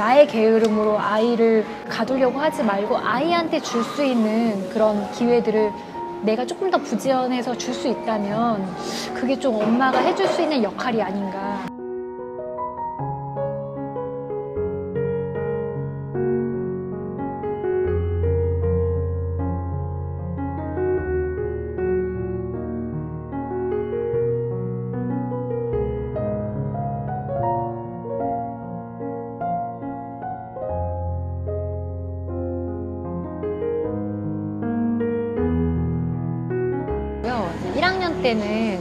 나의 게으름으로 아이를 가두려고 하지 말고 아이한테 줄 수 있는 그런 기회들을 내가 조금 더 부지런해서 줄 수 있다면 그게 좀 엄마가 해줄 수 있는 역할이 아닌가. 1학년 때는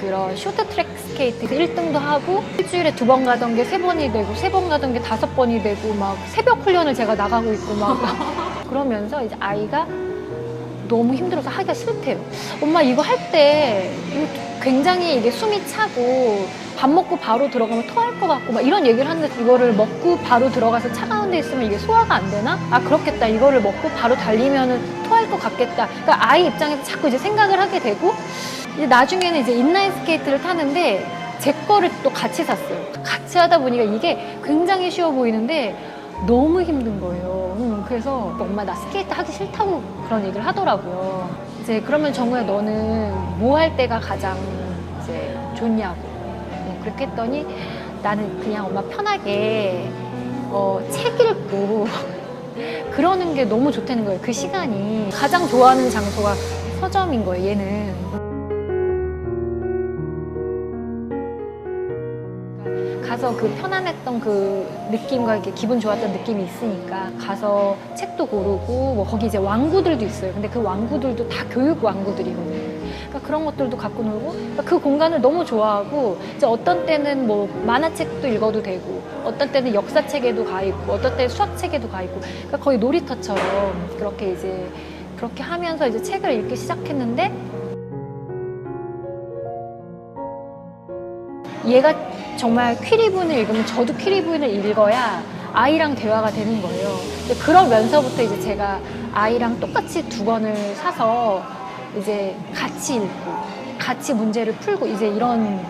그런 쇼트트랙 스케이트 1등도 하고 일주일에 두 번 가던 게 세 번이 되고 세 번 가던 게 다섯 번이 되고 막 새벽 훈련을 제가 나가고 있고 막 그러면서 이제 아이가 너무 힘들어서 하기가 싫대요. 엄마 이거 할 때 굉장히 이게 숨이 차고 밥 먹고 바로 들어가면 토할 것 같고 막 이런 얘기를 하는데 이거를 먹고 바로 들어가서 차가운 데 있으면 이게 소화가 안 되나? 아 그렇겠다. 이거를 먹고 바로 달리면은 토할 것 같겠다. 그러니까 아이 입장에서 자꾸 이제 생각을 하게 되고 이제 나중에는 이제 인라인 스케이트를 타는데 제 거를 또 같이 샀어요. 같이 하다 보니까 이게 굉장히 쉬워 보이는데 너무 힘든 거예요. 음, 그래서 엄마 나 스케이트 하기 싫다고 그런 얘기를 하더라고요. 이제 그러면 정우야 너는 뭐 할 때가 가장 이제 좋냐고. 뭐 그렇게 했더니 나는 그냥 엄마 편하게 어, 책 읽고 그러는 게 너무 좋다는 거예요. 그 시간이 가장 좋아하는 장소가 서점인 거예요. 얘는. 가서 그 편안했던 그 느낌과 이렇게 기분 좋았던 느낌이 있으니까 가서 책도 고르고 뭐 거기 이제 왕구들도 있어요. 근데 그 왕구들도 다 교육 왕구들이거든요. 그러니까 그런 것들도 갖고 놀고 그러니까 그 공간을 너무 좋아하고 이제 어떤 때는 뭐 만화책도 읽어도 되고 어떤 때는 역사책에도 가 있고 어떤 때는 수학책에도 가 있고 그러니까 거의 놀이터처럼 그렇게 이제 그렇게 하면서 이제 책을 읽기 시작했는데 얘가 정말 퀴리분을 읽으면 저도 퀴리분을 읽어야 아이랑 대화가 되는 거예요. 그러면서부터 이제 제가 아이랑 똑같이 두 권을 사서 이제 같이 읽고 같이 문제를 풀고 이제 이런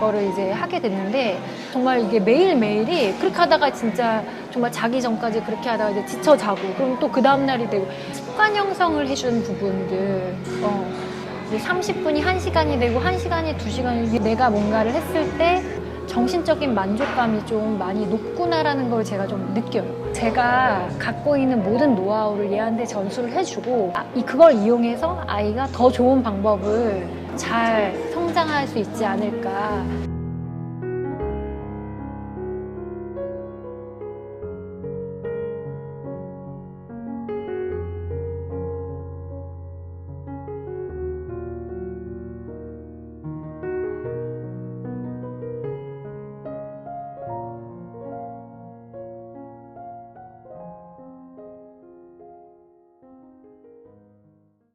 거를 이제 하게 됐는데 정말 이게 매일매일이 그렇게 하다가 진짜 정말 자기 전까지 그렇게 하다가 이제 지쳐 자고. 그럼 또 그 다음날이 되고 습관 형성을 해준 부분들. 어, 30분이 1시간이 되고 1시간이 2시간이 내가 뭔가를 했을 때 정신적인 만족감이 좀 많이 높구나라는 걸 제가 좀 느껴요. 제가 갖고 있는 모든 노하우를 얘한테 전수를 해주고 아, 이 그걸 이용해서 아이가 더 좋은 방법을 잘 성장할 수 있지 않을까.